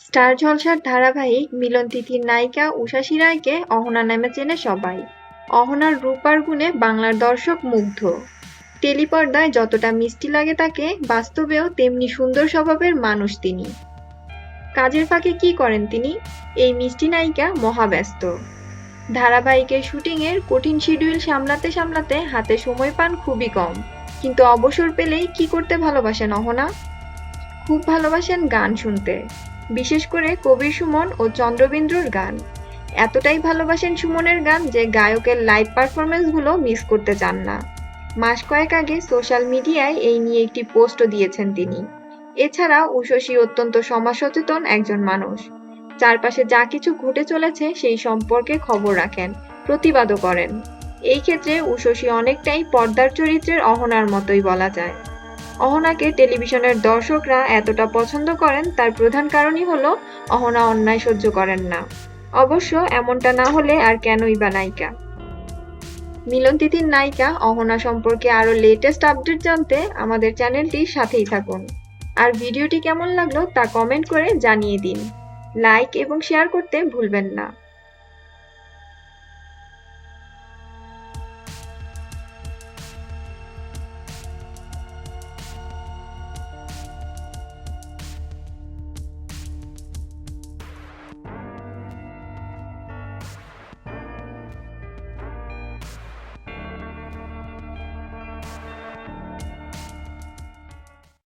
Star জলসার ধারাবাহিক মিলন তিথির নায়িকা উষাসী রায়কে অহনা নামে চেনে সবাই। অহনার রূপার গুণে বাংলার দর্শক মুগ্ধ। টেলিপর্দায় যতটা মিষ্টি লাগে তাকে, বাস্তবেও তেমনি সুন্দর স্বভাবের মানুষ তিনি। কাজের ফাঁকে কি করেন তিনি? এই মিষ্টি নায়িকা মহাব্যস্ত। ধারাবাহিকের শুটিংয়ের কঠিন শিডিউল সামলাতে সামলাতে হাতে সময় পান খুবই কম। কিন্তু অবসর পেলেই কি করতে ভালোবাসেন অহনা? খুব ভালোবাসেন গান শুনতে, বিশেষ করে কবির সুমন ও চন্দ্রবিন্দুর গান। এতটাই ভালোবাসেন সুমনের গান যে গায়কের লাইভ পারফরমেন্সগুলো মিস করতে চান না। মাস কয়েক আগে সোশ্যাল মিডিয়ায় এই নিয়ে একটি পোস্টও দিয়েছেন তিনি। এছাড়া উশসী অত্যন্ত সমাজ সচেতন একজন মানুষ। চারপাশে যা কিছু ঘটে চলেছে সেই সম্পর্কে খবর রাখেন, প্রতিবাদও করেন। এই ক্ষেত্রে উশসী অনেকটাই পর্দার চরিত্রের অহনার মতোই বলা যায়। অহনাকে টেলিভিশনের দর্শকরা এতটা পছন্দ করেন, তার প্রধান কারণই হলো অহনা অন্যায় সহ্য করেন না। অবশ্য এমনটা না হলে আর কেনই বা নায়িকা? মিলন তিথির নায়িকা অহনা সম্পর্কে আরও লেটেস্ট আপডেট জানতে আমাদের চ্যানেলটির সাথেই থাকুন। আর ভিডিওটি কেমন লাগল তা কমেন্ট করে জানিয়ে দিন। লাইক এবং শেয়ার করতে ভুলবেন না। Bye.